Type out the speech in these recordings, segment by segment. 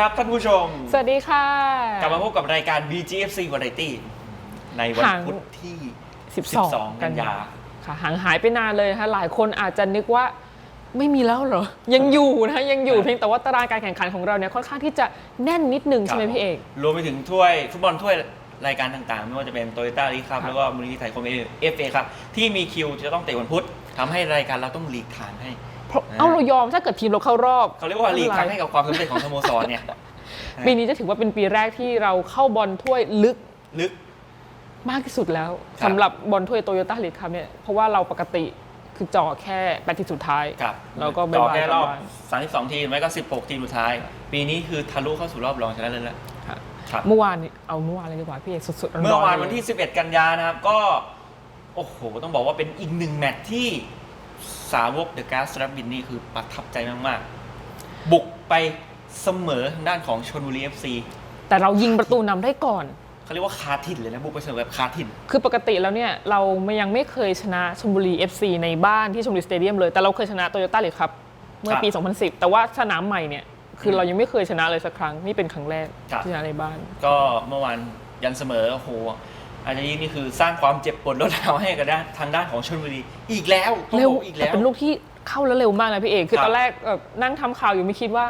ครับท่านผู้ชม สวัสดีค่ะ กลับมาพบกับรายการ BGFC Variety ในวันห่างพุธที่12 12 กันยาค่ะห่างหายไปนานเลยนะคะหลายคนอาจจะนึกว่าไม่มีแล้วเหรอ ยังอยู่นะคะยังอยู่ครับเพียงแต่ว่าตารางการแข่งขันของเราเนี่ยค่อนข้างที่จะแน่นนิดนึงใช่ไหมพี่เอกรวมไปถึงถ้วยฟุตบอลถ้วยรายการต่างๆ ไม่ว่าจะเป็นโตโยต้าลีครับครับแล้วก็มูลนิธิไทยคมเอฟเอครับที่มีคิวจะต้องเตะวันพุธทำให้รายการเราต้องหลีกทางให้ เพราะเอาเรายอมถ้าเกิดทีมเราเข้ารอบเขาเรียกว่าหลีกทางให้กับความสำเร็จของสโมสรเนี่ยปีนี้จะถือว่าเป็นปีแรกที่เราเข้าบอลถ้วยลึกลึกมากที่สุดแล้วครับสำหรับบอลถ้วยโตโยต้าลีกครับเนี่ยเพราะว่าเราปกติคือจ่อแค่แปดทีมสุดท้ายกับแล้วก็ต่อบ๊ายบายแค่รอบกลับบ้าน32ทีมไม่ก็16ทีมสุดท้าย ปีนี้คือทะลุเข้าสู่รอบรองชนะเลิศแล้วค่ะครับเมื่อวานนี้เอาเมื่อวานเลยดีกว่าพี่เอกสุดๆร้ๆเมื่อวานลยวันที่ 11 กันยานะครับก็ โอ้โห ต้องบอกว่าเป็นอีกหนึ่งแมตช์ที่ สาวกเดอะ a ๊สรับบินนี่คือประทับใจมาก ๆ บุกไปเสมอทางด้านของชนบุรี FC แต่เรายิงประตูนำได้ก่อน เขาเรียกว่าคาถิ่นเลยนะบุกไปเสมอแบบคาถิ่น คือปกติแล้วเนี่ยเรายังไม่เคยชนะชลบุรี FC ในบ้านที่ชลบุรีสเตเดียมเลย แต่เราเคยชนะโตโยต้าเลยครับ เมื่อปีครับ2010 แต่ว่าสนามใหม่เนี่ยคือเรายังไม่เคยชนะเลยสักครั้ง นี่เป็นครั้งแรกครับ ที่ชนะในบ้าน ก็เมื่อวานยันเสมอโอ้โห อาจจะยิ่งนี่คือสร้างความเจ็บปวดรวดร้าวให้กับด้านทางด้านของชนบุรีอีกแล้วต้องเร็วบอกอีกแต่แล้ว เป็นลูกที่เข้าแล้วเร็วมากนะพี่เอกคือครับ ตอนแรกแบบนั่งทำข่าวอยู่ไม่คิดว่า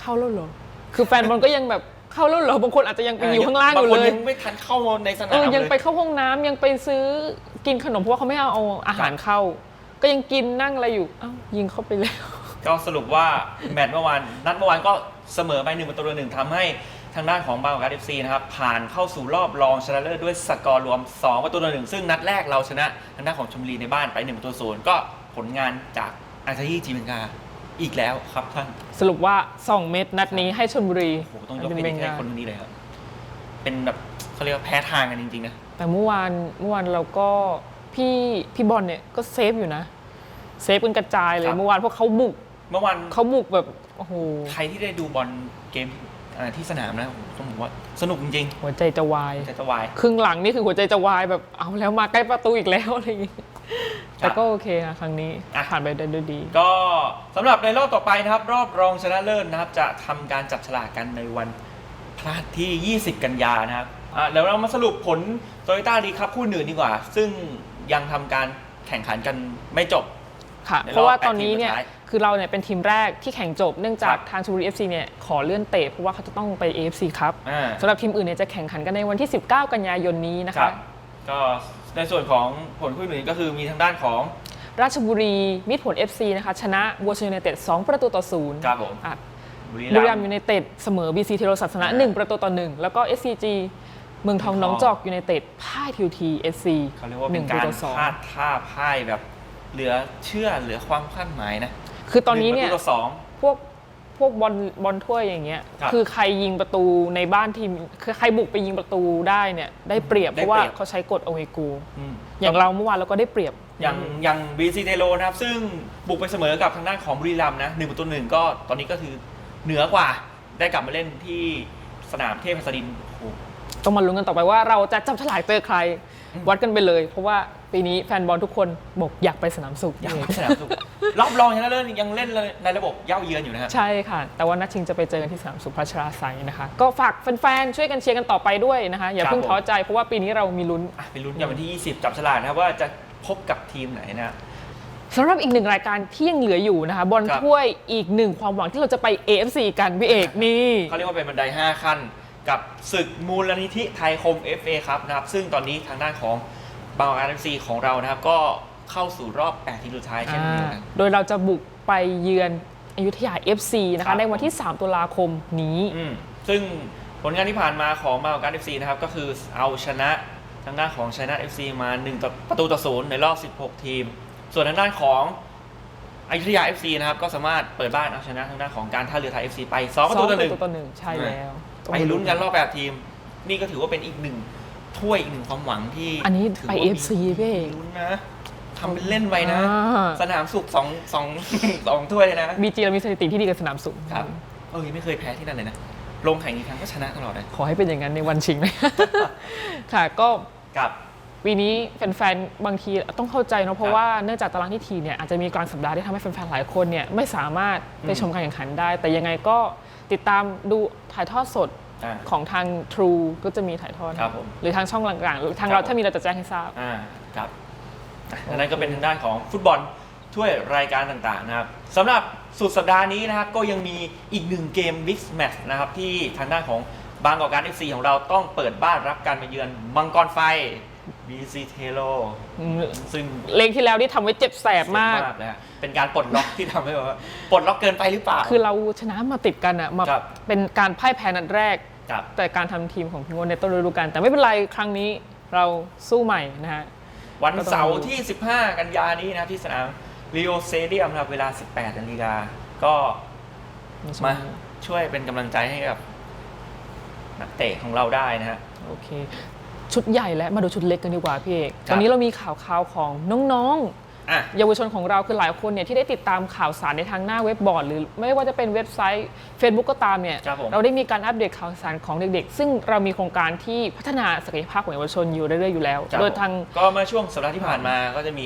เข้าแล้วเหรอคือแฟนบอลก็ยังแบบเข้าแล้วเหรอบางคนอาจจะยังไปอยู่ข้างล่างอยู่บคนเลยยังไม่ทันเข้าในสนาเอมอเลยยังไปเข้าห้องน้ำยังไปซื้อกินขนมเพราะว่าเขาไม่เอาเอาอาหารเข้า ก็ยังกินนั่งอะไรอยู่อ้าวยิงเข้าไปแล้ว ก็สรุปว่าแมตช์เมื่อวานนัดเมื่อวานก็เสมอไปหนึ่งประตูต่อหนึ่งทำให้ ทางด้านของบางกอกเอฟซีนะครับผ่านเข้าสู่รอบรองชนะเลิศด้วยสกอร์รวม 2 ประตูต่อหนึ่งซึ่งนัดแรกเราชนะทางด้านของชมบุรีในบ้านไป1ประตูศูนย์ก็ผลงานจากอาซาฮีจีเมนกาอีกแล้วครับท่านสรุปว่า 2 เม็ดนัดนี้ให้ชนบุรีโอ้โหต้องยกเครดิตให้คนคนนี้เลยครับ เป็นแบบเขาเรียกว่าแพ้ทางกันจริงๆนะแต่เมื่อวานเมื่อวานเราก็พี่พี่บอลเนี่ยก็เซฟอยู่นะ เซฟกันกระจายเลคยรับเมื่อวานเพราะเขาบุกเมื่อวานเขาบุกแบบโอ้โหใครที่ได้ดูบอลเกม อ่าที่สนามนะต้องบอกว่าสนุกจริงหัวใจจะวายๆแต่จะวาย ครึ่งหลังนี่คือหัวใจจะวายแบบเอาแล้วมาใกล้ประตูอีกแล้วอะไรอย่างงี้ครับแต่ก็โอเคนะครั้งนี้อะ ผ่านไปได้ด้วยดี ก็สำหรับในรอบต่อไปนะครับ รอบรองชนะเลิศนะครับ จะทำการจับฉลากกันในวันพฤหัสที่ 20 กันยานะครับอะเดี๋ยวเรามาสรุปผลโตโยต้าดีครับคู่หนึ่งดีกว่า ซึ่งยังทำการแข่งขันกันไม่จบ ค่ะ ในรอบเพราะว่าแปดตอนนี้เนี่ยทีมสุดท้าย คือเราเนี่ยเป็นทีมแรกที่แข่งจบเนื่องจาคกรับทางชลบุรี FC เนี่ยขอเลื่อนเตะเพราะว่าเขาจะต้องไป AFC ครับอ่าสำหรับทีมอื่นเนี่ยจะแข่งขันกันในวันที่ 19 กันยายนนี้นะครัคะบก็ในส่วนของผลคู่หนึ่งก็คือมีทางด้านของราชบุรีมิตรผล FC นะคะชนะวัวชนยูไนเต็ด2ประตูต่อศูนย์ครับผมอะบุรีบุรีรัรัมมย์ย์ยูไนเต็ดเสมอ BC เทโรศาสนะอ่า1ประตูต่อ1แล้วก็ SCG เมืองทองเมืองทองหน้องจอกยูไนเต็ดพ่ายทิวที SC เขาเรียกว่าหเป็นึ่นงการประตูต่อสองพลาดท่าพ่ายแบบ เหลือเชื่อเหลือความคาดหมายนะ คือตอนนี้เนี่ย หงประตูต่อสอง พวกพวกบอลบอลถ้วยอย่างเงี้ยครับคือใครยิงประตูในบ้านทีมคือใครบุกไปยิงประตูได้เนี่ยได้เปรียบได้เพราะว่าเปรียบ เขาใช้กฎโอเวกู อืม อย่างเราเมื่อวานเราก็ได้เปรียบ อย่างอย่างบีซีเทโลนะครับ ซึ่งบุกไปเสมอกับทางด้านของบุรีรัมย์นะหนึ่งประตูหนึ่งก็ตอนนี้ก็คือเหนือกว่าได้กลับมาเล่นที่สนามเทพหัสดินโอ้โห ต้องมาลุ้นกันต่อไปว่าเราจะจับฉลากเจอใคร วัดกันไปเลย เพราะว่าปีนี้แฟนบอลทุกคนบอกอยากไปสนามสุข อยากไปสนามสุขรอบรองชนะเลิศยังเล่นเลยในระบบเย่าเยือนอยู่นะครับใช่ค่ะ แต่ว่านัดชิงจะไปเจอกันที่สนามสุพัชราไซน์นะคะ ก็ฝากแฟนๆช่วยกันเชียร์กันต่อไปด้วยนะคะ อย่าครับเพิ่งผมท้อใจเพราะว่าปีนี้เรามีลุ้นอะไปลุ้นกันวันที่ 20 จับฉลากนะครับว่าจะพบกับทีมไหนนะสำหรับอีกหนึ่งรายการที่ยังเหลืออยู่นะคะบอลครับถ้วยอีกหนึ่งความหวังที่เราจะไป AFC กันพี่เอกนี่เขาเรียกว่าเป็นบันได 5 ขั้น กับศึกมูลนิธิไทยคม FA ครับนะครับซึ่งตอนนี้ทางด้านของบางกอกอาร์เอฟซีของเรานะครับก็เข้าสู่รอบ 8 ทีมสุดท้ายเช่นเดียวกัน โดยเราจะบุกไปเยือนอยุธยา FC นะครัคะบ ในวันที่ 3 ตุลาคมนี้ อืมซึ่งผลงานที่ผ่านมาของบางกอกอาร์เอฟซีนะครับก็คือเอาชนะทางด้านของชัยนาท FC มา1ต่อประตูต่อศูนย์ในรอบ 16 ทีม ส่วนทางด้านของอยุธยา FC นะครับก็สามารถเปิดบ้านเอาชนะทางด้านของการท่าเรือไทย FC ไป2ประตูต่อหนึ่งต่อหนึ่งใช่แล้ว ไปลุ้นกันรอบแบบทีม นี่ก็ถือว่าเป็นอีกหนึ่งถ้วยอีกหนึ่งความหวังที่อันนี้ถืไปว่ามี FC พี่เอก ลุ้นนะทำเป็นเล่นไปนะ อ่า สนามสุขสองสองสองถ้วยเลยนะ บีจีเรามีสถิติที่ดีกับสนามสุขครับ เออยังไม่เคยแพ้ที่นั่นเลยนะ ลงแข่งอีกครั้งก็ชนะตลอดเลยขอให้เป็นอย่างนั้นในวันชิงนะค่ะก็กับ ปีนี้แฟนๆบางทีต้องเข้าใจเนอะเพคราะรับว่าเนื่องจากตารางที่ทีเนี่ยอาจจะมีกลางสัปดาห์ที่ทำให้แฟนๆหลายคนเนี่ยไม่สามารถไปอืมชมการแข่งขันได้ แต่ยังไงก็ ติดตามดูถ่ายทอดสดอ่า ของทาง True ก็จะมีถ่ายทอด ครับผมหรือทางช่องหลังๆหรือทางครับเราผมถ้ามีเราจะแจ้งให้ทราบ อ่าครับอะอันนั้นก็เป็นทางด้านของฟุตบอลถ้วยรายการต่างๆนะครับสำหรับสุดสัปดาห์นี้นะครับก็ยังมีอีกหนึ่งเกม Big Match นะครับที่ทางด้านของบางกอกการ FC ของเราต้องเปิดบ้านรับการมาเยือนมังกรไฟ BC t e l o ซึ่งเลขที่แล้วที่ทำไว้เจ็บแสบมาก เจ็บเลยฮะเป็นการปลดล็อกที่ทำให้แบบว่าปลดล็อกเกินไปหรือเปล่า คือเราชนะมาติดกันอะมาครับ เป็นการพ่ายแพ้นัดแรก ครับ แต่การทำทีมของพิงโกในต้นฤดูกาลแต่ไม่เป็นไรครั้งนี้เราสู้ใหม่นะฮะ วันก็ต้องเสาร์ที่ 15 กันยานี้นะครับที่สนามรีโอเซเดียมนะครับเวลา 18นาฬิกาก็มาช่วยเป็นกำลังใจให้กับนักเตะของเราได้นะฮะ โอเค ชุดใหญ่แล้วมาดูชุดเล็กกันดีกว่าพี่เอกครับวันนี้เรามีข่าวข่าวๆของน้องอะๆเยาวชนของเราคือหลายคนเนี่ยที่ได้ติดตามข่าวสารในทางหน้าเว็บบอร์ด หรือไม่ว่าจะเป็นเว็บไซต์ Facebook ก็ตามเนี่ยครับผมเราได้มีการอัปเดตข่าวสารของเด็กๆ ซึ่งเรามีโครงการที่พัฒนาศักยภาพของเยาวชนอยู่เรื่อยๆอยู่แล้วครับโดยทางผมก็เมื่อช่วงสัปดาห์ที่ผ่านมาก็จะมี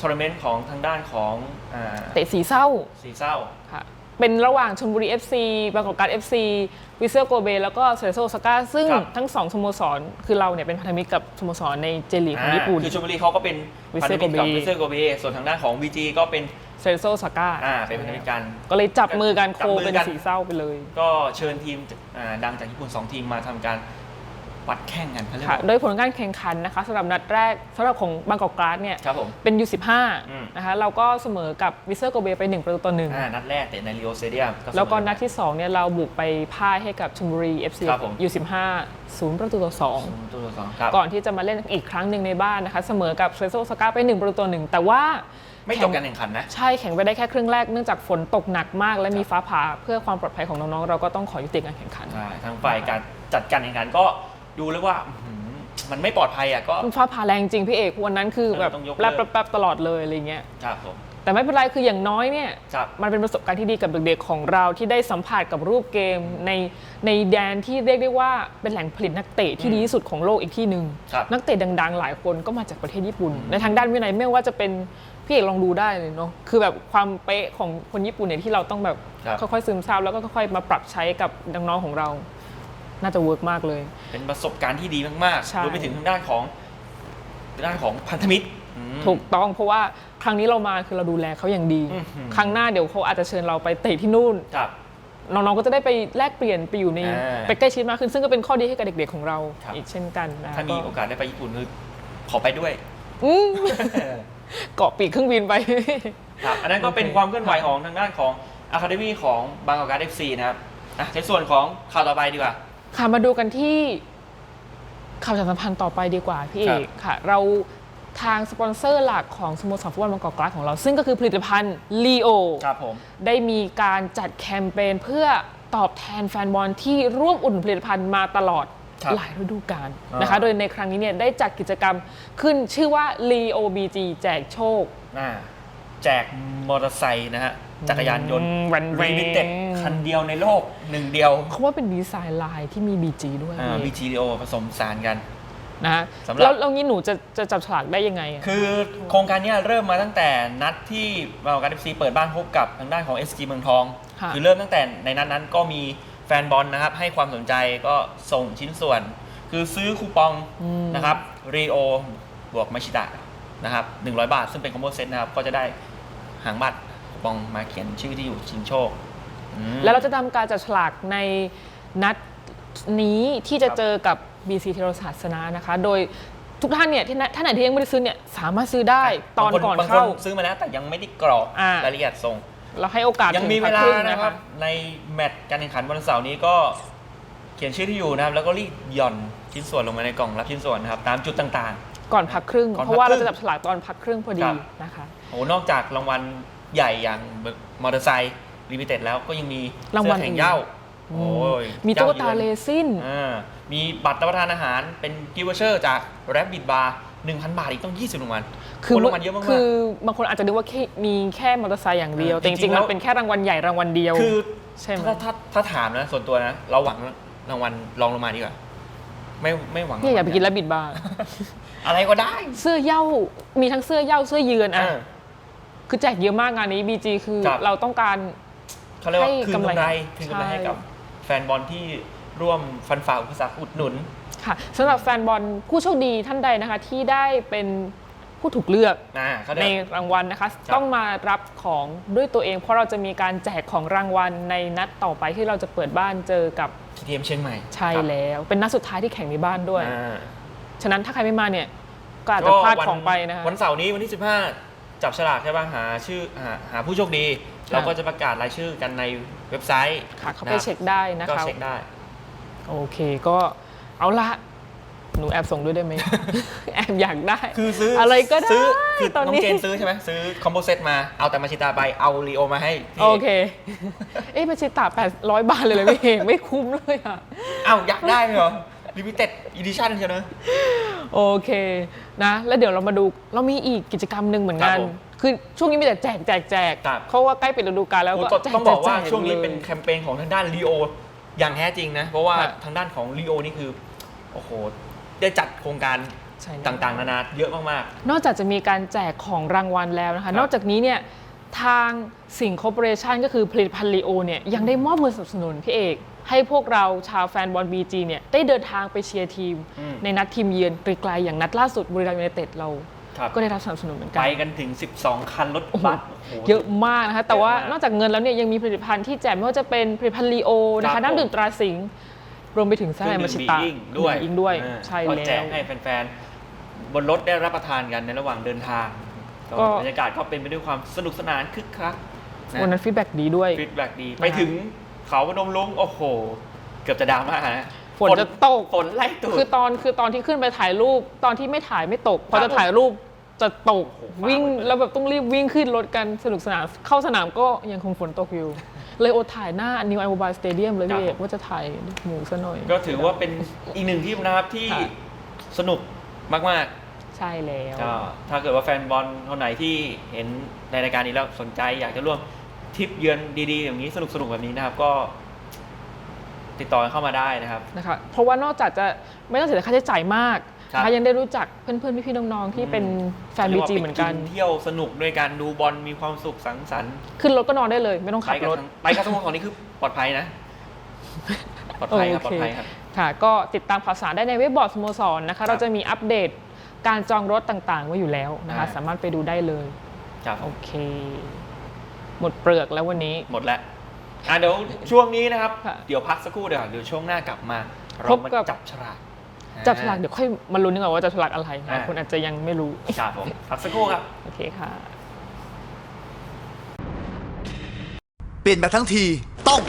ทัวร์นาเมนต์ของทางด้านของอ่าเตะสีเศร้าสีเศร้าค่ะ เป็นระหว่างชลบุรี FC บางกอกการ FC วิเซอร์โกเบ แล้วก็เซโซสกาซึ่งครับ ทั้งสองสโมสร คือเราเนี่ยเป็นพันธมิตรกับสโมสรในเจลีกของญี่ปุ่นอ่าคือชลบุรีเขาก็เป็นพันธมิตรกับ Vissel Kobe วิเซอร์โกเบส่วนทางด้านของ VG ก็เป็นเซโซสกาอ่าเป็นพันธมิตรกัน ก็เลยจับมือกันโคจับมือกัน เป็นสีเศร้าไปเลย ก็เชิญทีมอ่าดังจากญี่ปุ่น 2 ทีมมาทำการ วัดแข่งกันเขาเรียกค่ะว่า โดยผลการแข่งขันนะคะสำหรับนัดแรกสำหรับของบางกอกกราสเนี่ยครับผมเป็นอืม U15 นะคะเราก็เสมอกับวิเซอร์โกเบไป 1 ประตูต่อหนึ่งอ่านัดแรกเตะในรีโอเซเดียมแล้วก็นัดที่2เนี่ยเราบุกไปพ่ายให้กับชลบุรี FC ครับผม U15 ศูนย์ประตูต่อสองตัวสองครับ ก่อนที่จะมาเล่นอีกครั้งหนึ่งในบ้านนะคะเสมอกับเซโซสกาไป 1 ประตูต่อหนึ่งแต่ว่าไม่จบการแข่งขันนะ ใช่แข่งไปได้แค่ครึ่งแรกเนื่องจากฝนตกหนักมาก และมีฟ้าผ่าเพื่อความปลอดภัยของน้องๆเราก็ต้องขอยุติการแข่งขัน ใช่ทางฝ่ายการจัดการแข่งขันก็ ดูเลยว่าอื้อหือมันไม่ปลอดภัยอะก็ฟ้าผ่าแรงจริงพี่เอกวันนั้นคือแบบต้องยกแป๊บเลิกแป๊บๆตลอดเลยอะไรเงี้ยครับผมแต่ไม่เป็นไรคืออย่างน้อยเนี่ย ครับ มันเป็นประสบการณ์ที่ดีกับเด็กๆของเราที่ได้สัมผัสกับรูปเกมในในแดนที่เรียกได้ว่าเป็นแหล่งผลิตนักเตะที่ดีที่สุดของโลกอีกที่หนึ่งครับ นักเตะดังๆ หลายคนก็มาจากประเทศญี่ปุ่น ในทางด้านวินัยไม่ว่าจะเป็นพี่เอกลองดูได้เลยเนาะคือแบบความเป๊ะของคนญี่ปุ่นเนี่ยที่เราต้องแบบครับ ค่อยๆซึมซาบแล้วก็ค่อยๆมาปรับใช้กับน้องๆของเรา น่าจะเวิร์กมากเลย เป็นประสบการณ์ที่ดีมากใช่ ๆรวมไปถึงทางด้านของทางด้านของพันธมิตรอืม ถูกต้องเพราะว่าครั้งนี้เรามาคือเราดูแลเขาอย่างดี อื้อหือ ครั้งหน้าเดี๋ยวเขาอาจจะเชิญเราไปเตะที่นู่น ครับ น้องๆก็จะได้ไปแลกเปลี่ยนไปอยู่ในอ่าไปใกล้ชิดมากขึ้นซึ่งก็เป็นข้อดีให้กับเด็กๆของเราครับ อีกเช่นกันนะถ้ามีก็โอกาสได้ไปญี่ปุ่นคือขอไปด้วย อืมเกาะปีกเครื่องบินไป ครับ อันนั้นก็เป็นโอเค ความเคลื่อนไหวของทางด้านของอะคาเดมี่ของบางกอกการ์ดเอฟซีนะครับอะในส่วนของข่าวต่อไปดีกว่า ค่ะมาดูกันที่ข่าวประชาสัมพันธ์ต่อไปดีกว่าพี่เอครับกค่ะ เราทางสปอนเซอร์หลักของสโมสรฟุตบอลบางกอกกราสของเรา ซึ่งก็คือผลิตภัณฑ์ลีโอครับผมได้มีการจัดแคมเปญเพื่อตอบแทนแฟนบอลที่ร่วมอุดหนุนผลิตภัณฑ์มาตลอดครับหลายฤดูกาลอ่านนะคะ โดยในครั้งนี้เนี่ยได้จัดกิจกรรมขึ้นชื่อว่า Leo BG แจกโชคอ่าแจกมอเตอร์ไซค์นะฮะ จักรยานยนต์อืมแวนๆรีมิเต็ดคันเดียวในโลกหนึ่งเดียวเขาว่าเป็นดีไซน์ลายที่มี BG ด้วยอ่า BGDO ผสมสารกัน นะฮะสำหรับ แล้วแล้วงี้หนูจะจะจับฉลากได้ยังไงอะ คือโครงการเนี้ยเริ่มมาตั้งแต่นัดที่บางกอกการ์ดเอฟซีเปิดบ้านพบกับทางด้านของ SG เมืองทองค่ะคือเริ่มตั้งแต่ในนัดนั้นก็มีแฟนบอลนะครับ ให้ความสนใจก็ส่งชิ้นส่วน คือซื้อคูปองนะครับรีโอบวกมาชิตะนะครับ100 บาท ซึ่งเป็นคอมโบเซตนะครับ ก็จะได้หางบัตรคู ปองมาเขียนชื่อที่อยู่ชิงโชคอืม แล้วเราจะทำการจับฉลากในนัดนี้ที่จะครับ เจอกับ BC เทโรศาสนานะคะ โดยทุกท่านเนี่ยที่ท่านไหนที่ยังไม่ได้ซื้อเนี่ยสามารถซื้อได้ตอนบางคก่อนบางคเข้า ซื้อมาแล้วแต่ยังไม่ได้กรอกอ่า รายละเอียดส่ง เราให้โอกาสยังมีถึเวลาพักครึ่งนะครับ ในแมตช์การแข่งขันวันเสาร์นี้ก็เขียนชื่อที่อยู่นะครับ แล้วก็รีบหย่อนชิ้นส่วนลงมาในกล่องรับชิ้นส่วนนะครับ ตามจุดต่าง ก่อนพักครึ่ง ก่อนพักเพราะว่าครึ่เรางจะจับฉลากตอนพักครึ่งพอคดีรับ นะคะ ๆ โอ้นอกจากรางวัล ใหญ่อย่างมอเตอร์ไซค์ลิมิเต็ดแล้วก็ยังมีรางวัลเสื้อแข่งเหย้าโอ้ยมีตุ๊กตาหเลยือนซิน อ่ามีบัตรรับประทานอาหารเป็นกิฟต์วอเชอร์จากแรบบิ t บาร์1,000 บาทอีกต้อง 20รางวัลคือโรางวัลเยอะมากๆ คือบางคนอาจจะนึกว่าแค่มีแค่มอเตอร์ไซค์อย่างเดียว เออแต่จจริริงงๆๆมันแล้วเป็นแค่รางวัลใหญ่รางวัลเดียว คือใช่ไหม ถ้าถ้าถ้าถามนะ ส่วนตัวนะ เราหวังรางวัลรองลงมาดีกว่า ไม่ไม่หวังเนี่ยอย่าไปกินรแล้วบิดบาร์ อะไรก็ได้ เสื้อเหย้ามีทั้งเสื้อเหย้าเสื้อยืนอะ เออ คือแจกเยอะมากงานนี้ BG คือครับ เราต้องการ เขาเรียกว่าให้คืนกำไรกำไรคืนกำไรให้กับใช่แฟนบอลที่ร่วมฟันฝ่าอุปสรรคอุดหนุน ค่ะสำหรับแฟนบอลผู้โชคดีท่านใดนะคะ ที่ได้เป็นผู้ถูกเลือก อ่าเขาในได้รางวัลนะคะต้องมารับของด้วยตัวเอง เพราะเราจะมีการแจกของรางวัลในนัดต่อไปที่เราจะเปิดบ้านเจอกับทีมเชียงใหม่ใช่ครับแล้ว เป็นนัดสุดท้ายที่แข่งในบ้านด้วย อ่าฉะนั้นถ้าใครไม่มาเนี่ยก็อาจจะพลาดของไปนะคะ วันเสาร์นี้วันที่ 15 จับฉลากใช่ป่ะหาชื่อหาหาผู้โชคดีค่ะเราก็จะประกาศรายชื่อกันในเว็บไซต์ค่ะเขาไปเช็คได้นะก็คะเช็คได้ โอเคก็เอาละหนูแอบส่งด้วยได้ไหม แอบอยากได้ คือซื้ออะไรก็ได้ซื้อคือตอนน้องนี้ เจนซื้อใช่ไหมซื้อคอมโบเซตมาเอาแต่มาชิตาไปเอาลีโอมาให้พี่โอเค เอ๊ะมาชิตา800บาทเลยเลยไม่เองไม่คุ้มเลยอะ เอ้าอยากได้ไหมเหรอ ลิมิเต็ดอีดิชั่นใช่ไหม โอเคนะ แล้วเดี๋ยวเรามาดูเรามีอีกกิจกรรมหนึ่งเหมือนกันครับผมคือช่วงนี้มีแต่แจกแจกแจกครับเพราะว่าใกล้ปิดฤดูกาลแล้วโอ้ก็ต้องแจกต้องบอกว่าแจกช่วงนี้ลยเป็นแคมเปญของทางด้านลีโออย่างแท้จริงนะ เพราะว่าค่ะทางด้านของลีโอนี่คือ โอ้โห ได้จัดโครงการใช่แล้วต่างๆ นานาเยอะมาก นอกจากจะมีการแจกของรางวัลแล้วนะครัคะ บ นอกจากนี้เนี่ยทางสิงห์คอร์ปอเรชันก็คือผลิตภัณฑ์ลีโอเนี่ยยังได้มอบเงินสนับสนุนพี่เอก ให้พวกเราชาวแฟนบอล BG เนี่ยได้เดินทางไปเชียร์ทีม อืม ในนัดทีมเยือนไกลๆอย่างนัดล่าสุดบุรีรัมย์ยูไนเต็ดเราๆครับก็ได้รับสนับสนุนเหมือนไปกันกันถึง 12 คันรถบัสโโห เยอะมากนะคะ แต่ว่าเยอะมากนอกจากเงินแล้วเนี่ยยังมีผลิตภัณฑ์ที่แจกไม่ว่าจะเป็นผลิตภัณฑ์ลีโอนะครัคะบ น้ำดื่มตราสิงห์รวมไปถึงสไลด์มาชิตะอิงด้วยอิงด้วยอ่าใช่ก็แล้แจกว ให้แฟนๆ บนรถได้รับประทานกันในระหว่างเดินทางก็ก็ บรรยากาศก็เป็นไปด้วยความสนุกสนานคึกคักวันนั้นฟีดแบ็กดีด้วย ฟีดแบ็กดี ไปถึง เขาพนมลุงโอ้โห เกือบจะดราม่านะฝนจะตก ฝนไล่ตูด คือตอนคือตอนที่ขึ้นไปถ่ายรูป ตอนที่ไม่ถ่ายไม่ตก พอครัจะบถ่ายรูปจะตกโอ้โหฟ้าวิ่งมืดแล้วแบบต้องรีบวิ่งขึ้นรถกันสนุกสนานเข้าสนามก็ยังคงฝนตกอยู่ เลยโอดถ่ายหน้านิวไอโมบายสเตเดียมเลยพี่เอกว่าจะถ่ายหมูซะหน่อย ก็ถือว่าเป็นอีกหนึ่งทีมนะครับที่ค่ะสนุกมากใช่แล้วๆก็ถ้าเกิดว่าแฟนบอลคนไหนที่เห็นในรายการนี้แล้วสนใจอยากจะร่วม ทริปเยือนดีๆอย่างนี้สนุกๆแบบนี้นะครับ ก็ติดต่อเข้ามาได้นะครับ นะคะ เพราะว่านอกจากจะไม่ต้องเสียค่าใช้จ่ายมากครับ นะคะยังได้รู้จักเพื่อนๆพี่ๆน้องๆที่เป็นแฟนบีจีเหมือนกัน รียว่าไปเที่ยวสนุกด้วยการดูบอลมีความสุขสังสรรค์ขึ้นรถก็นอนได้เลย ไม่ต้องไปขับกับรถ ทั้งไปกับสโมสรนี่คือปลอดภัยนะปลอดภัยครับปลอดภัยครับ ค่ะก็ติดตามข่าวสารได้ในเว็บบอร์ดสโมสรนะครัคะบเราจะมีอัปเดตการจองรถต่างๆไว้อยู่แล้วนะคะ อ่า สามารถไปดูได้เลย ครับ โอเค หมดเปลือกแล้ววันนี้ หมดแล้วอะเดี๋ยวช่วงนี้นะครับ ค่ะเดี๋ยวพักสักครู่เดี๋ยวาเดี๋ยวช่วงหน้ากลับมาพเราบมากับ จับฉลากจับฉลากเดี๋ยวค่อยมาลุ้นดีกว่าว่าจับฉลากอะไรอ่าบางคนอาจจะยังไม่รู้ ครับผมพักสักครู่ครับ โอเคค่ะ เปลี่ยนแบบทั้งทีต้อง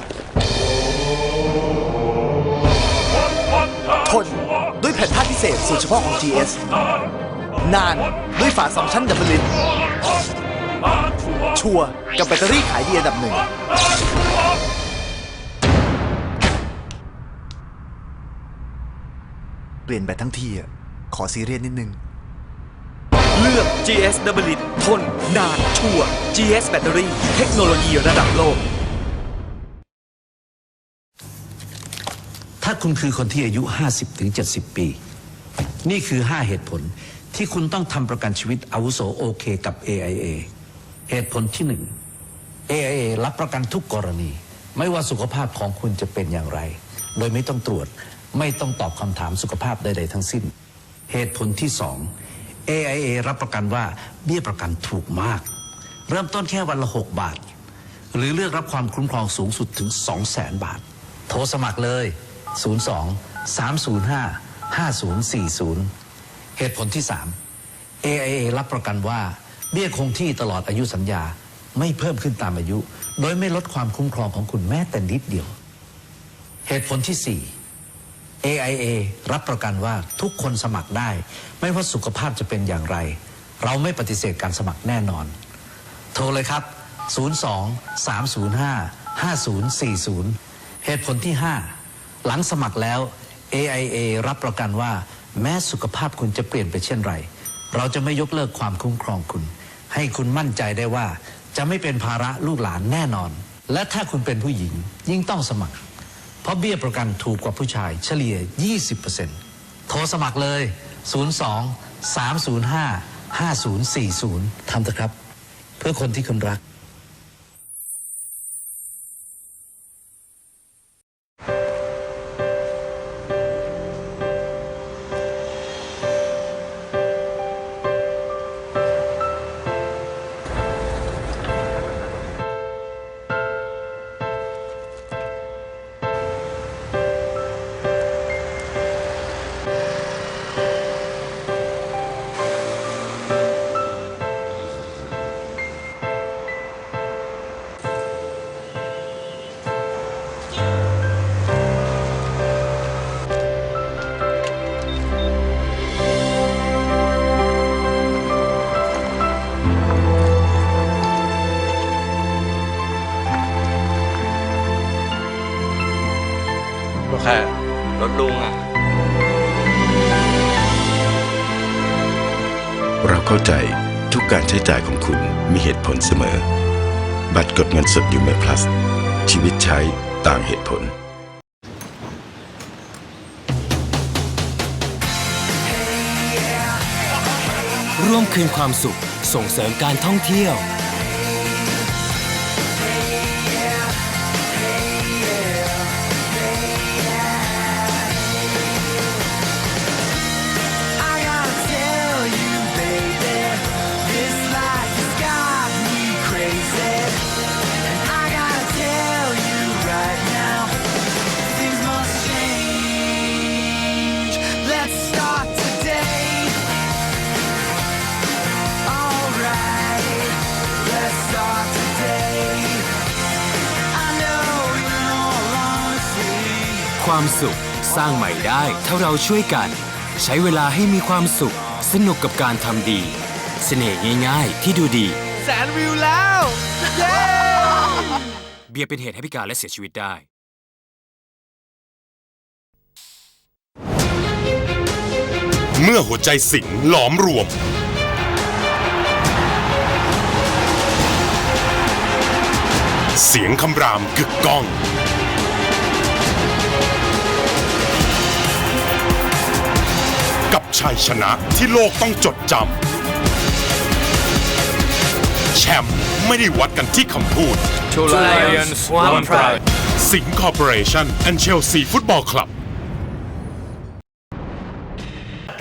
ทนด้วยแผ่นผ้าพิเศษสูตรเฉพาะของ GS นานด้วยฝาสองชั้นดับเบิลลิน ชัวร์กับแบตเตอรี่ขายดีอันดับหนึ่ง เปลี่ยนแบตทั้งทีอะขอซีเรียสนิดนึง เลือก GS Double ทน นาน ชัวร์ GS แบตเตอรี่เทคโนโลยีระดับโลก ถ้าคุณคือคนที่อายุ 50-70 ปี นี่คือ 5 เหตุผลที่คุณต้องทำประกันชีวิตอาวุโสโอเคกับ AIA เหตุผลที่1 AIA รับประกันทุกกรณี ไม่ว่าสุขภาพของคุณจะเป็นอย่างไร โดยไม่ต้องตรวจ ไม่ต้องตอบคำถามสุขภาพใด ๆ ทั้งสิ้น เหตุผลที่2 AIA รับประกันว่าเบี้ยประกันถูกมาก เริ่มต้นแค่วันละ 6 บาท หรือเลือกรับความคุ้มครองสูงสุดถึง 2 0 0 0 0 0บาท โทรสมัครเลย 02 305 5040 เหตุผลที่ 3 AIA รับประกันว่า เบี้ยคงที่ตลอดอายุสัญญาไม่เพิ่มขึ้นตามอายุ โดยไม่ลดความคุ้มครองของคุณแม้แต่นิดเดียว เหตุผลที่ 4 AIA รับประกันว่าทุกคนสมัครได้ ไม่ว่าสุขภาพจะเป็นอย่างไร เราไม่ปฏิเสธการสมัครแน่นอน โทรเลยครับ 02 305 5040 เหตุผลที่ 5 หลังสมัครแล้ว AIA รับประกันว่า แม้สุขภาพคุณจะเปลี่ยนไปเช่นไร เราจะไม่ยกเลิกความคุ้มครองคุณ ให้คุณมั่นใจได้ว่า จะไม่เป็นภาระลูกหลานแน่นอน และถ้าคุณเป็นผู้หญิงยิ่งต้องสมัคร เพราะเบี้ยประกันถูกกว่าผู้ชาย เฉลี่ย 20%โทรสมัครเลย 02 305 5040ทำเถอะครับ เพื่อคนที่คุณรัก ช้จ่ายของคุณมีเหตุผลเสมอ บัตรกดเงินสดยูเม plus ชีวิตใช้ต่างเหตุผล ร่วมคืนความสุขส่งเสริมการท่องเที่ยว ความสุข สร้างใหม่ได้ถ้าเราช่วยกัน ใช้เวลาให้มีความสุข สนุกกับการทำดี เสน่ห์ง่ายๆ ที่ดูดี แสนวิวแล้ว เย้ เบียร์เป็นเหตุให้พิการและเสียชีวิตได้ เมื่อหัวใจสิงหลอมรวม เสียงคำรามกึกก้อง ชัยชนะที่โลกต้องจดจำ แชมป์ไม่ได้วัดกันที่คำพูด Two Lions One Pride สิงห์คอร์ปอเรชั่นและเชลซีฟุตบอลคลับ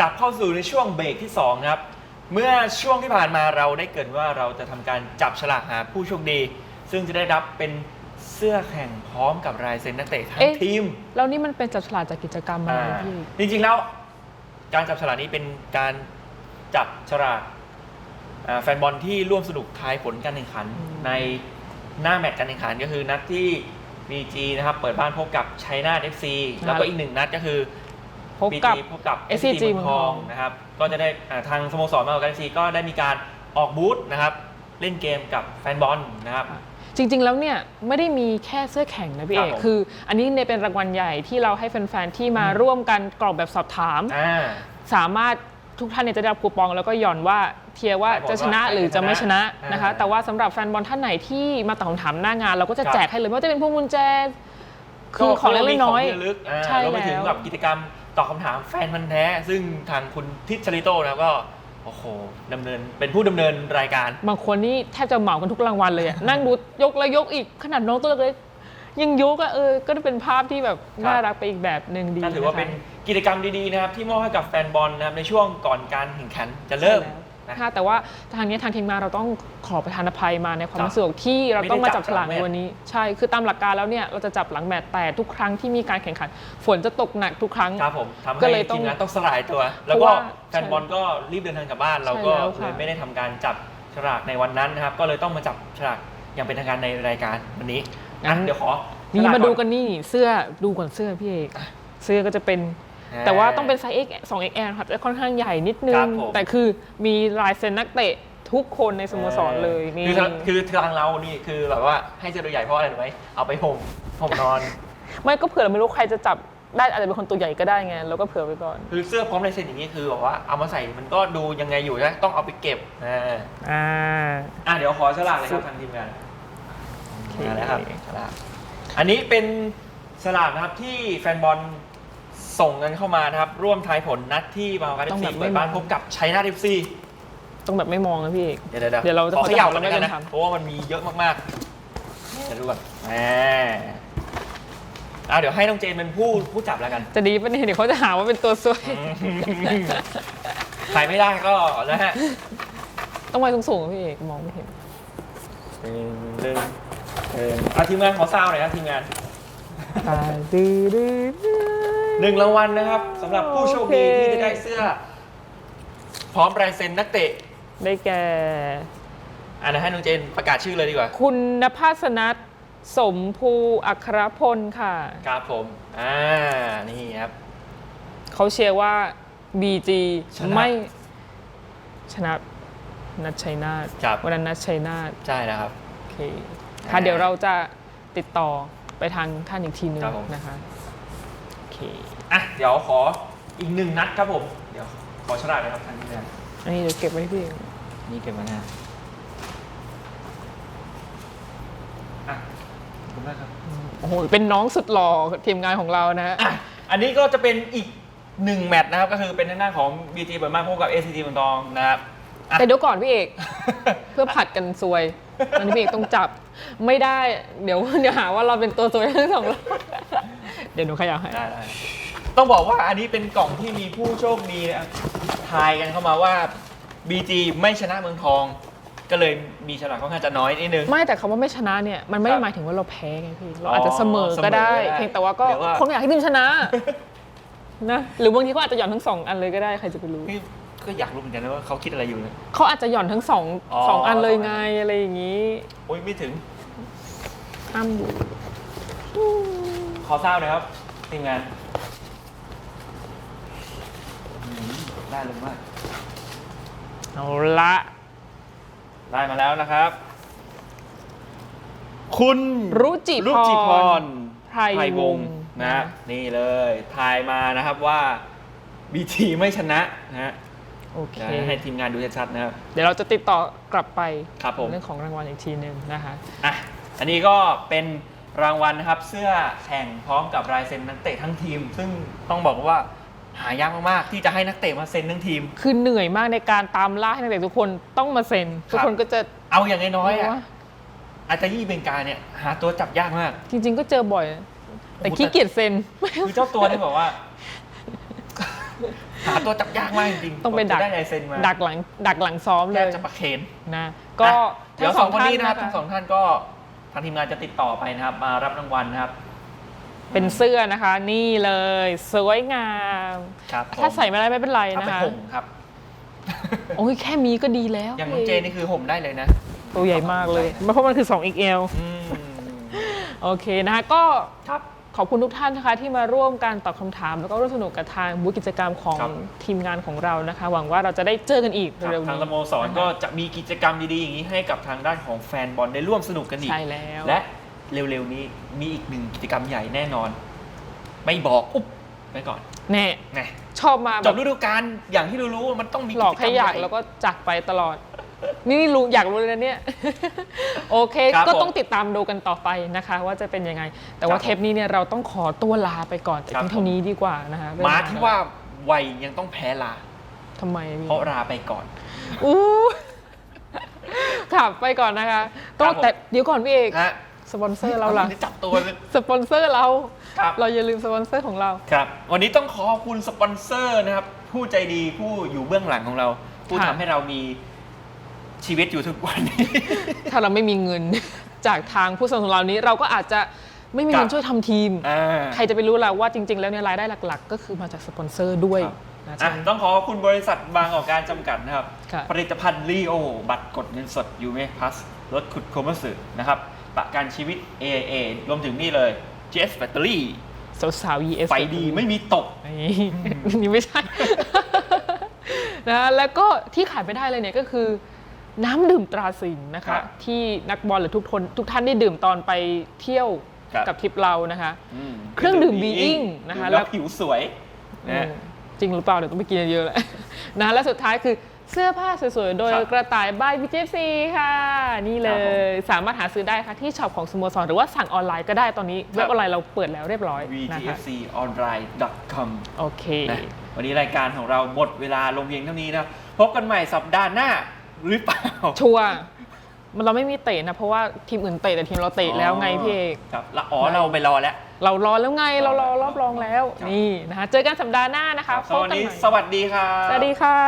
กลับเข้าสู่ในช่วงเบรกที่ 2 ครับ เมื่อช่วงที่ผ่านมาเราได้เกรินว่าเราจะทำการจับฉลากหาผู้โชคดี ซึ่งจะได้รับเป็นเสื้อแข่งพร้อมกับลายเซ็นนักเตะทั้งเอ๊ะ ทีม แล้วนี่มันเป็นจับฉลากจากกิจกรรมอะไรพี่ จริงๆแล้ว การจับฉลากนี้เป็นการจับฉลากอ่าแฟนบอลที่ร่วมสนุกทายผลการแข่งขัน ในหน้าแมตช์การแข่งขันก็คือนัดที่ BG นะครับเปิดบ้านพบกับชัยนาท FC แล้วก็อีกหนึ่งนัดก็คือ พบกับ BG พบกับ SCG เมืองทองเมืองทองนะครับ ก็จะได้อ่าทางสโมสรมากันซีก็ได้มีการออกบูธนะครับ เล่นเกมกับแฟนบอลนะครับ จริง ๆ แล้วเนี่ยไม่ได้มีแค่เสื้อแข่งนะพี่ครัเอบกผมคือ อันนี้เนี่ยเป็นรางวัลใหญ่ที่เราให้แฟนๆที่มาร่วมกันกรอกแบบสอบถาม อ่า สามารถทุกท่านเนี่ยจะได้รับคูปองแล้วก็หย่อนว่าเทียร์ว่าใช่บอกจะชนะว่าใครหรือจะไม่ชนะจะชนะนะคะ อ่า แต่ว่าสำหรับแฟนบอลท่านไหนที่มาตอบคำถามหน้างาน เราก็จะครับแจกให้เลยไม่ว่าจะเป็นพวงกุญแจ คือของเล็กๆน้อยก็มีของที่ระลึกอ่าใช่รวมไปถึงแล้วกับกิจกรรมตอบคำถามแฟนพันธ์แท้ ซึ่งทางคุณทิชชลิโต้นะครับก็ โอ้โหดำเนินเป็นผู้ดำเนินรายการ บางคนนี่แทบจะเหมากันทุกรางวัลเลยอะ นั่งดูยกแล้วยกอีกขนาดน้องตัวเล็กๆยังยกอะเออ ก็เป็นภาพที่แบบครับ น่ารักไปอีกแบบหนึ่งดีก็ถือว่าะคะเป็นกิจกรรมดีๆนะครับที่มอบให้กับแฟนบอลนะครับในช่วงก่อนการแข่งขันจะเริ่ม ใช่แล้ว นะนะคะแต่ว่าทางนี้ทางทีมงานเราต้องขอประทานอภัยมาในความครับไม่สะดวกที่เราต้องมาจับฉลากไม่ในได้จับวันนี้ใช่คือตามหลักการแล้วเนี่ยเราจะจับหลังแมตช์แต่ทุกครั้งที่มีการแข่งขัน ฝนจะตกหนักทุกครั้งครับผมทำก็ให้เลยต้องทีมงานต้องสลายตัว แล้วเพก็ราะว่าแฟนบอลก็รีบเดินทางกลับบ้านเราก็ใช่แล้วค่ะเลยไม่ได้ทำการจับฉลากในวันนั้นนะครับก็เลยต้องมาจับฉลากอย่างเป็นทางการในรายการวันนี้อะเดี๋ยวขอนี่ฉลมาดูอกันนี่เสื้อดูก่อนเสื้อพี่เอกเสื้อก็จะเป็นอ่า แต่ว่าต้องเป็นไซส์ X 2 XL ครับจะค่อนข้างใหญ่นิดนึครังบผม แต่คือมีลายเซ็นนักเตะทุกคนในสโมสรเลยนี่ คือทางคือทางเรานี่คือแบบว่าให้เสื้อตัวใหญ่เพราะอะไรรู้ไหมเอาไปห่มห่มนอน ไม่ก็เผื่อเราไม่รู้ใครจะจับได้อาจจะเป็นคนตัวใหญ่ก็ได้ไงเราก็เผื่อไว้ก่อนคือเสื้อพร้อมลายเซ็นอย่างนี้คือแบบว่าเอามาใส่มันก็ดูยังไงอยู่นะต้องเอาไปเก็บอ่าอ่า อะเดี๋ยวขอฉลากเลยครับทางทีมงานเคมาแล้วครับฉลากอันนี้เป็นฉลากนะครับที่แฟนบอล ส่งกันเข้ามานะครับ ร่วมทายผลนัดที่บางกอกเอฟซีเปิดบ้านพบกับชัยนาทเอฟซีต้องแบบไม่มองนะพี่เอก เดี๋ยวเดี๋ยวเดี๋ยวเราจะขอเขย่ากันขอแล้วกันนะ จะทำ เพราะว่ามันมีเยอะมากๆเดี๋ยวดูก่อนแหมอะเดี๋ยวให้น้องเจนเป็นผู้ผู้จับแล้วกัน จะดีปะเนี่ยเดี๋ยวเขาจะหาว่าเป็นตัวซวยใครไม่ได้ก็นะฮะต้องไว้สูงๆอะพี่เอกมองไม่เห็น หนึ่งหนึ่งหนึ่งเอาทีมงานขอซาวหน่อยครับทีมงานตาดื้อดื้อดื้อ หนึ่งรางวัลนะครับสำหรับผู้โชคดีโอเค ที่จะได้เสื้อ พร้อมลายเซ็นนักเตะได้แก่ อ่านะให้น้องเจนประกาศชื่อเลยดีกว่า คุณนภัสนัทสมภูอัครพลค่ะ ครับผม อ่า นี่ครับ เขาเชียร์ว่า BG ชนะไม่ชนะนัดชัยนาทครับ วันนั้นนัดชัยนาทใช่นะครับ โอเคค่ะเดี๋ยวเราจะติดต่อไปทางท่านอีกทีหนึงครับผม นะคะ เคอะเดี๋ยวขออีกหนึ่งนัดครับผม เดี๋ยวขอฉลากเลยครับทางนี้นะอันนี้เดี๋ยวเก็บไว้ให้พี่เองนี่เก็บไว้นะอะขอบคุณมากครับโอ้โหเป็นน้องสุดหล่อทีมงานของเรานะฮะอะอันนี้ก็จะเป็นอีกหนึ่งแมตช์นะครับ ก็คือเป็นทางด้านของ BT เปิดบ้านพบกับ ACT เมืองทองนะครับอะ แต่เดี๋ยวก่อนพี่เอก เพื่อผัดกันซวยอันนี้พี่เอกต้องจับไม่ได้ เดี๋ยวเดี๋ยวหาว่าเราเป็นตัวซวยทั้งสองรอบ เดี๋ยวหนูขยับให้ ได้ได้ต้องบอกว่าอันนี้เป็นกล่องที่มีผู้โชคดีนะครับทายกันเข้ามาว่า BG ไม่ชนะเมืองทอง ก็เลยมีฉลากค่อนข้างจะน้อยนิดนึง ไม่แต่คำว่าไม่ชนะเนี่ยมันไม่ครัได้บหมายถึงว่าเราแพ้ไงพี่เราอาจจะเสมอเสมอก็ได้ก็ได้ เพียงแต่ว่าก็เดี๋ยวว่าคงอยากให้ทีมชนะนะหรือบางทีเขาอาจจะหย่อนทั้งสองอันเลยก็ได้ใครจะไปรู้นี่ก็อยากรู้เหมือนกันนะว่าเขาคิดอะไรอยู่เนี่ยเขาอาจจะหย่อนทั้งสองอ๋อ สองอันเลยไงอะไรอย่างนี้โอ้ยไม่ถึงห้ามอยู่ ขอทราบหนะครับทีมงานอืมได้เลยมาก เอาละ ได้มาแล้วนะครับ คุณรุจิรุจิพรไพรวงศ์นะ นี่เลยทายมานะครับว่า BT ไม่ชนะนะฮะโอเค เดี๋ยวให้ทีมงานดูชัดๆนะครับ เดี๋ยวเราจะติดต่อกลับไปครับผม เรื่องของรางวัลอีกทีหนึ่งนะคะ อะ อันนี้ก็เป็น รางวัลนะครับเสื้อแข่งพร้อมกับลายเซ็นนักเตะทั้งทีม ซึ่งต้องบอกว่าหายากมากๆที่จะให้นักเตะมาเซ็นทั้งทีม คือเหนื่อยมากในการตามล่าให้นักเตะทุกคนต้องมาเซ็นทุกคนก็จะเอาอย่างน้อยๆอะว่าอาจจะยี่เบงกาเนี่ยหาตัวจับยากมาก จริง ๆ ก็เจอบ่อยนะแต่โอ้โหขี้เกียจเซ็นคือเจ้าตัวเนี่ยบอกว่าหาตัวจับยากมากจริงๆต้องไปดักจะได้ลายเซ็นมาดักหลังดักหลังซ้อมแทเลยบจะประเคนนะก็อะเดี๋ยวสองคนนี้นะครับท่าทั้งสองท่านก็ทางทีมงานจะติดต่อไปนะครับ มารับรางวัลนะครับ เป็นเสื้อนะคะ นี่เลยสวยงาม ครับผมถ้าใส่ไม่ได้ไม่เป็นไรเอานะไปคะห่มครับ โอ้ยแค่มีก็ดีแล้วอย่างน้องเจนี่คือห่มได้เลยนะ ตัวใหญ่มากเลย เพราะมันคือ 2 XL อืมโอเคนะคะก็ ครับ ขอบคุณทุกท่านนะคะที่มาร่วมการตอบคำถาม แล้วก็ร่วมสนุกกับทางบูธกิจกรรมของครับ ทีมงานของเรานะคะ หวังว่าเราจะได้เจอกันอีกครับเร็วๆทางนี้สโมสรก็จะมีกิจกรรมดีๆอย่างนี้ให้กับทางด้านของแฟนบอลได้ร่วมสนุกกันอีก ใช่แล้ว และเร็วๆนี้มีอีกหนึ่งกิจกรรมใหญ่แน่นอน ไม่บอกอุ๊บไว้ก่อนแน่ไงชอบมาจแบบบฤดูกาลอย่างที่รู้ๆมันต้องมีหลอกให้อยากจรรมญ่แล้วก็จากไปตลอด นี่รู้อยากรู้เลยนะเนี่ย โอเค ครับก็ผมต้องติดตามดูกันต่อไปนะคะ ว่าจะเป็นยังไง แต่ว่าครับเทปนี้เนี่ยเราต้องขอตัวลาไปก่อนแต่ครับ เพียงเท่านี้ดีกว่านะคะม้าที่ว่าวัยยังต้องแพ้ลา ทำไมพี่เพราะลาไปก่อน อู้ขับไปก่อนนะคะต้องครับผม แต่เดี๋ยวก่อนพี่เอกฮะสปอนเซอร์เราล่ะไม่ได้จับตัวเลย สปอนเซอร์เรา ครับ เราอย่าลืมสปอนเซอร์ของเรา ครับ วันนี้ต้องขอขอบคุณสปอนเซอร์นะครับ ผู้ใจดีผู้อยู่เบื้องหลังของเรา ผู้ค่ะ ทำให้เรามี ชีวิตอยู่ทุกวันนี้ ถ้าเราไม่มีเงิน จากทางผู้สนับสนุนเรานี้ เราก็อาจจะไม่มีเงินครับช่วยทำทีม อ่า ใครจะไปรู้ล่ะว่าจริง ๆ แล้วเนี่ยรายได้หลัก ๆ ก็คือมาจากสปอนเซอร์ด้วยครับนะอะจ๊ะ ต้องขอขอบคุณบริษัทบางออกการจำกัดนะครับ ค่ะ ผลิตภัณฑ์ลีโอ บัตรกดเงินสดยูเมพลัสรถขุดโคมสึนะครับ ประกันชีวิต AIA รวมถึงนี่เลย GS Battery สาวๆ ES ไฟดีไม่มีตก นี่ นี่ไม่ใช่ นะแล้วก็ที่ขาดไม่ได้เลยเนี่ยก็คือ น้ำดื่มตราสิงห์นะครัคะบที่นักบอลหรือทุกคนทุกท่านได้ดื่มตอนไปเที่ยวครับ กับทริปเรานะคะอืมเครื่องดื่ม Being นะคะดื่มแล้แล้ว วผิวสวยนะ อืมจริงหรือเปล่า เดี๋ยวต้องไปกินเยอะๆแหละ นะและสุดท้ายคือเสื้อผ้าสวยๆ โดยครับกระต่ายบาย BJC ค่ะ นี่เลครับผมยสามารถหาซื้อได้ค่ะ ที่ช็อปของสโมสรหรือว่าสั่งออนไลน์ก็ได้ตอนนี้เว็บออนไลน์เราเปิดแล้วเรียบร้อยนะคะ vtfconline.com โอเค นะวันนี้รายการของเราหมดเวลาลงเพียงเท่านี้นะ พบกันใหม่สัปดาห์หน้า หรือเปล่า ชัวร์มันเราไม่มีเตะนะ เพราะว่าทีมอื่นเตะแต่ทีมเราเตะแล้วไงพี่เอก ครับแล้วอ๋อเราไปรอแล้ว เรารอแล้วไงเรารอรอบรองแล้ว ครับ นี่นะคะ เจอกันสัปดาห์หน้านะคะสวัสดีพบกันใหม่สวัสดีครับ สวัสดีค่ะ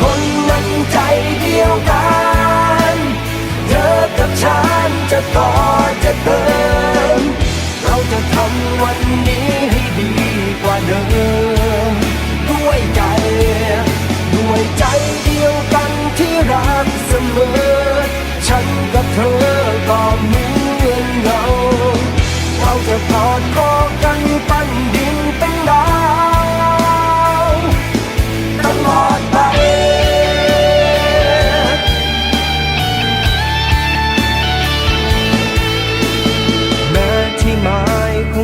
คนนั้นใจเดียวกัน เธอกับฉันจะต่อจะเติมเราจะทำวันนี้ให้ดีกว่า เดิมด้วยใจ ด้วยใจเดียวกันที่รักเสมอ ฉันกับเธอก็เหมือนเงาเราจะกอดคอกันปั้นดินเป็น